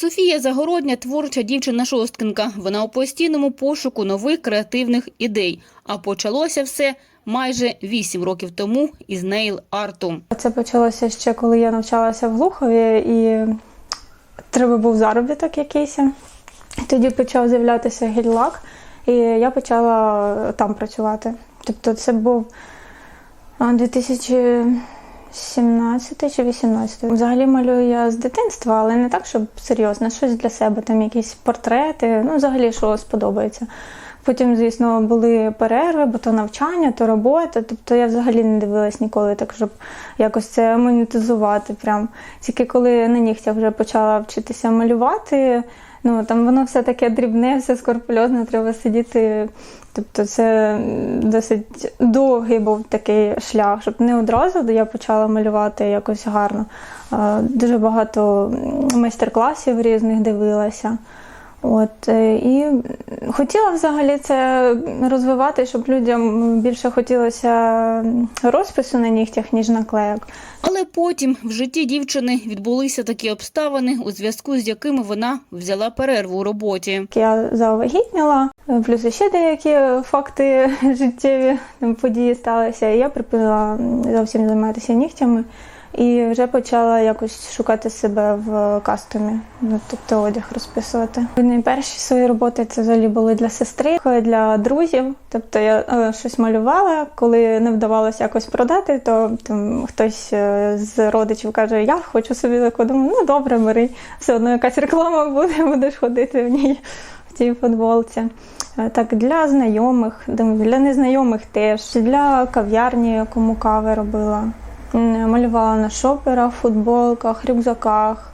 Софія Загородня творча дівчина-шосткинка. Вона у постійному пошуку нових креативних ідей. А почалося все майже вісім років тому із нейл арту. Це почалося ще коли я навчалася в Глухові, і треба був заробіток якийсь. Тоді почав з'являтися гель-лак, і я почала там працювати. Тобто, це був 2000... 17 чи 18. Взагалі малюю я з дитинства, але не так, щоб серйозно, щось для себе, там якісь портрети, ну взагалі що сподобається. Потім, звісно, були перерви, бо то навчання, то робота. Тобто я взагалі не дивилась ніколи, так щоб якось це монетизувати. Прям тільки коли на нігтях вже почала вчитися малювати ну там воно все таке дрібне, все скорпульозне, треба сидіти. Тобто це досить довгий був такий шлях, щоб не одразу я почала малювати якось гарно. Дуже багато майстер-класів різних дивилася. От е, і хотіла взагалі це розвивати, щоб людям більше хотілося розпису на нігтях, ніж наклеїк. Але потім в житті дівчини відбулися такі обставини, у зв'язку з якими вона взяла перерву у роботі. Я завагітніла, плюс ще деякі факти життєві там, події сталися. І я припинила зовсім займатися нігтями і вже почала якось шукати себе в кастомі, ну, тобто одяг розписувати. Найперші свої роботи це взагалі були для сестри, для друзів. Тобто я е, щось малювала, коли не вдавалося якось продати, то там хтось е, з родичів каже, я хочу собі таку. Думаю, ну добре, бери, все одно якась реклама буде, будеш ходити в ній в цій футболці. Е, Так, для знайомих, для незнайомих теж, для кав'ярні, кому кави робила. Малювала на шоперах, футболках, рюкзаках.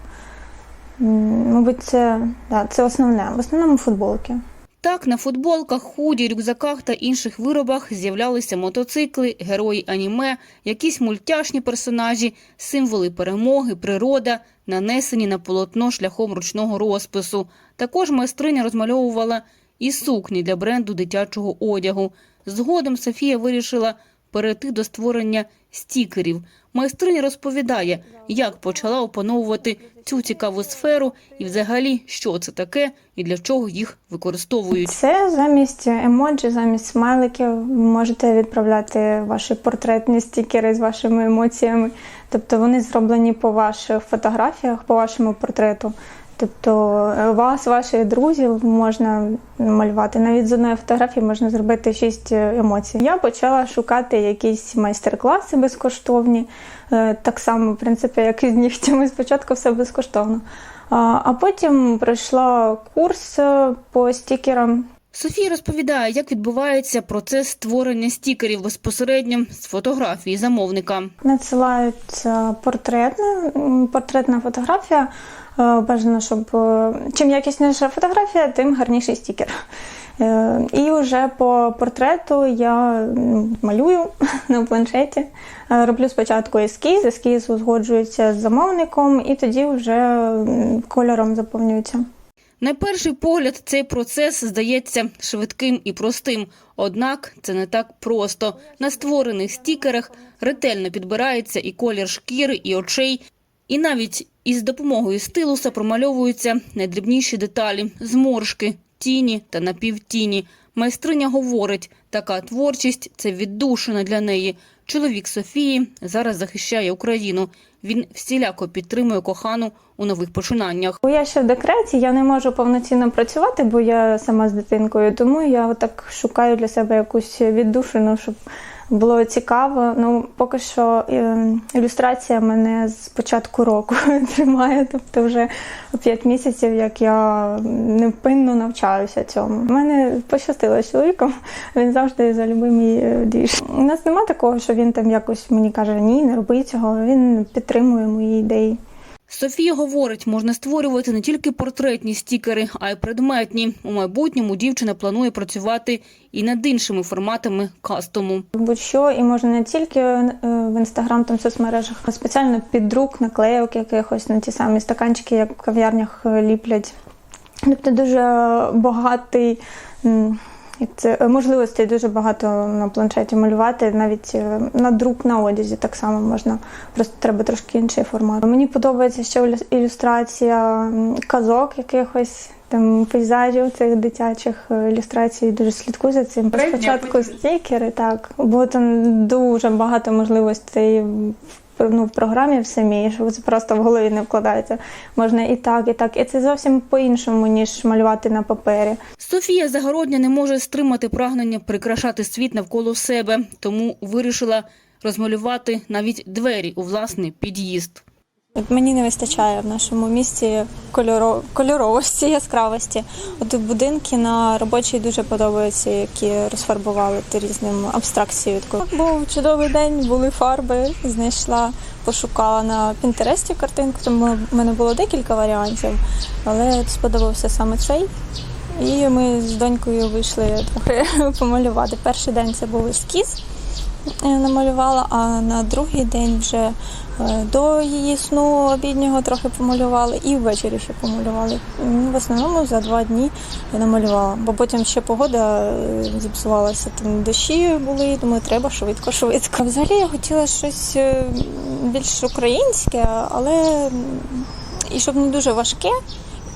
Мабуть, це, да, це основне. В основному футболки. Так, на футболках, худі, рюкзаках та інших виробах з'являлися мотоцикли, герої аніме, якісь мультяшні персонажі, символи перемоги, природа, нанесені на полотно шляхом ручного розпису. Також майстриня розмальовувала і сукні для бренду дитячого одягу. Згодом Софія вирішила перейти до створення стікерів. Майстриня розповідає, як почала опановувати цю цікаву сферу і взагалі, що це таке і для чого їх використовують. Це замість емоджі, замість смайликів ви можете відправляти ваші портретні стікери з вашими емоціями. Тобто вони зроблені по ваших фотографіях, по вашому портрету. Тобто е, вас, ваших друзів можна малювати. Навіть з одної фотографії можна зробити шість е, емоцій. Я почала шукати якісь майстер-класи безкоштовні, Е, так само, в принципі, як і з нігтями. Спочатку все безкоштовно. А потім пройшла курс по стікерам. Софія розповідає, як відбувається процес створення стікерів безпосередньо з фотографії замовника. Надсилається портретна, портретна фотографія. Е, Бажано, щоб е, чим якісніша фотографія, тим гарніший стікер. Е, І вже по портрету я малюю на планшеті. Роблю спочатку ескіз, ескіз узгоджується з замовником, і тоді вже кольором заповнюється. На перший погляд цей процес здається швидким і простим. Однак це не так просто. На створених стікерах ретельно підбирається і колір шкіри, і очей, і навіть із допомогою стилуса промальовуються найдрібніші деталі – зморшки, тіні та напівтіні. Майстриня говорить, така творчість – це віддушина для неї. Чоловік Софії зараз захищає Україну. Він всіляко підтримує кохану у нових починаннях. Бо я ще в декреті, я не можу повноцінно працювати, бо я сама з дитинкою, тому я так шукаю для себе якусь віддушину, щоб було цікаво. Ну, поки що е, ілюстрація мене з початку року тримає, тобто вже 5 місяців, як я невпинно навчаюся цьому. Мене пощастило з чоловіком, він завжди за любий мій е, двіж. У нас нема такого, що він там якось мені каже, ні, не роби цього. Він підтримує мої ідеї. Софія говорить, можна створювати не тільки портретні стікери, а й предметні. У майбутньому дівчина планує працювати і над іншими форматами кастому. Будь-що, і можна не тільки е, в інстаграм там соцмережах, а спеціально під друк, наклейок якихось на ті самі стаканчики, як в кав'ярнях е, ліплять. Тобто дуже багатий м, як це е, можливостей дуже багато на планшеті малювати, навіть е, на друк на одязі так само можна. Просто треба трошки інший формат. Мені подобається ще ілю- ілюстрація казок якихось. Там пейзажів цих дитячих е, ілюстрацій дуже слідкую за цим. Спочатку стікери, так, бо там дуже багато можливостей ну, в програмі в самій, що це просто в голові не вкладається. Можна і так, і так. І це зовсім по-іншому, ніж малювати на папері. Софія Загородня не може стримати прагнення прикрашати світ навколо себе, тому вирішила розмалювати навіть двері у власний під'їзд. От мені не вистачає в нашому місті кольоро... кольоровості, яскравості. От будинки на робочій дуже подобаються, які розфарбували ти різним абстракцією. Був чудовий день, були фарби, знайшла, пошукала на Пінтересті картинку, тому в мене було декілька варіантів, але сподобався саме цей. І ми з донькою вийшли трохи помалювати. Перший день це був ескіз намалювала, а на другий день вже е, до її сну обіднього трохи помалювали і ввечері ще помалювали. В основному за два дні я намалювала, бо потім ще погода е, зіпсувалася. Там дощі були, думаю, треба швидко, швидко. Взагалі я хотіла щось е, більш українське, але і щоб не дуже важке.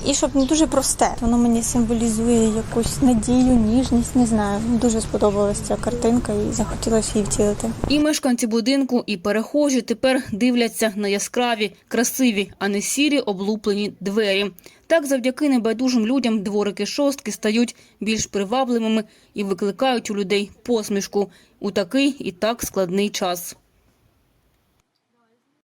І щоб не дуже просте. Воно мені символізує якусь надію, ніжність, не знаю. Дуже сподобалася ця картинка і захотілося її втілити. І мешканці будинку, і перехожі тепер дивляться на яскраві, красиві, а не сірі облуплені двері. Так, завдяки небайдужим людям дворики шостки стають більш привабливими і викликають у людей посмішку у такий і так складний час.